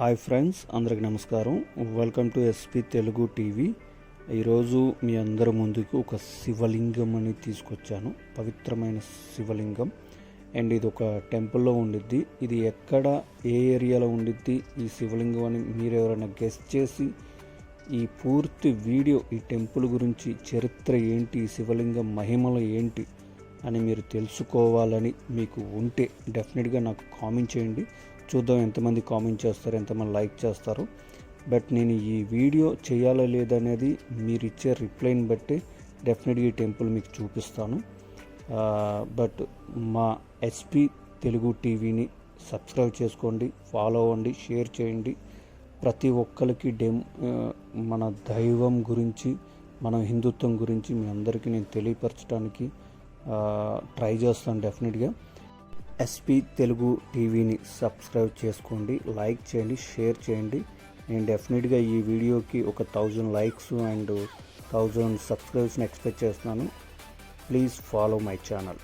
Hi friends అందరికి నమస్కారం. Welcome to SP Telugu TV ఈరోజు మీ అందరి ముందుకు ఒక శివలింగం అని తీసుకొచ్చాను. పవిత్రమైన శివలింగం. అండ్ ఇది ఒక టెంపుల్లో ఉండిద్ది. ఇది ఎక్కడ ఏ ఏరియాలో ఉండిద్ది ఈ శివలింగం అని మీరు ఎవరైనా గెస్ట్ చేసి ఈ పూర్తి వీడియో ఈ టెంపుల్ గురించి చరిత్ర ఏంటి ఈ శివలింగం మహిమలు ఏంటి అని మీరు తెలుసుకోవాలని మీకు ఉంటే డెఫినెట్గా నాకు కామెంట్ చేయండి. చూద్దాం ఎంతమంది కామెంట్ చేస్తారు ఎంతమంది లైక్ చేస్తారు. బట్ నేను ఈ వీడియో చేయాలా లేదనేది మీరు ఇచ్చే రిప్లైని బట్టి డెఫినెట్గా ఈ టెంపుల్ మీకు చూపిస్తాను. బట్ మా ఎస్పి తెలుగు టీవీని సబ్స్క్రైబ్ చేసుకోండి ఫాలో అవ్వండి షేర్ చేయండి. ప్రతి ఒక్కరికి డెమ్ మన దైవం గురించి మన హిందుత్వం గురించి మీ అందరికీ నేను తెలియపరచడానికి ట్రై చేస్తాను డెఫినెట్గా. ఎస్పీ తెలుగు టీవీని సబ్స్క్రైబ్ చేసుకోండి లైక్ చేయండి షేర్ చేయండి. నేను డెఫినెట్గా ఈ వీడియోకి ఒక థౌజండ్ లైక్స్ అండ్ థౌజండ్ సబ్స్క్రైబ్స్ని ఎక్స్పెక్ట్ చేస్తున్నాను. Please follow my channel.